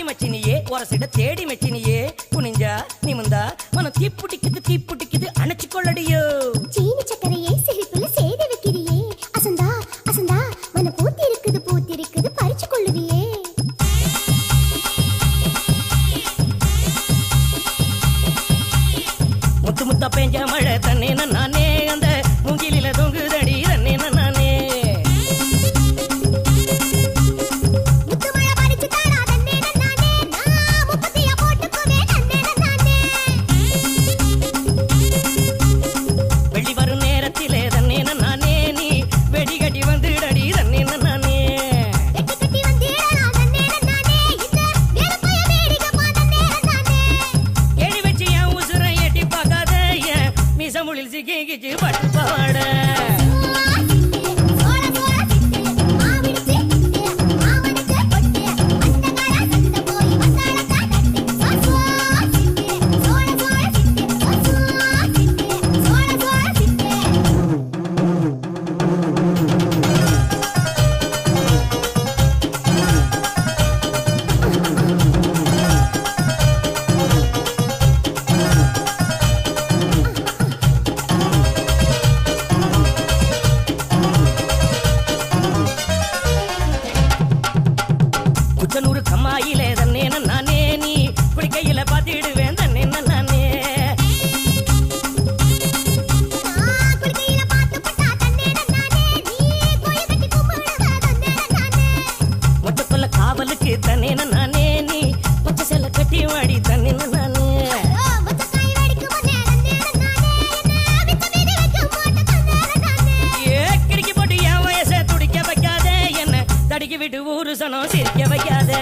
மச்சினியே ஒரசிட தேடி மச்சினியே. குனிஞ்சா நிமிந்தா மனம் தீப்புட்டிக்குது தீப்புட்டிக்குது அணைச்சு கொள்ளடியோ சீனி சக்கரையை சிரிப்புல சேத வைக்கிறியே. அசந்தா அசந்தா மன பூத்தி இருக்குது பூத்தி இருக்குது பறிச்சு கொள்ளுவியே முத்து முத்தா பெஞ்ச மழை தண்ணே நானே அந்த குளிர் என் உசுரை பட்டு பாட அச்சனூர் கம்மாயிலே தன்னே நானே நீ குடிக்கையில பாத்திடுவேன் தன்னே நானே ஒட்டக்குள்ள காவலுக்கு தன்னே நானே நீ பச்சை செல்ல கட்டி வாடி தன்னே புருஷனும் சிரிக்க வைக்காத.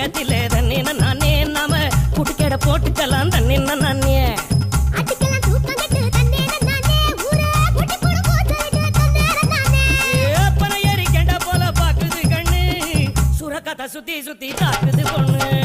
பக்கத்திலே தண்ணின நானே நாம. குடிக்கட போட்டுக்கலாம் தண்ணின நானே. சுத்தி சுத்தி தாக்குது பொண்ணு.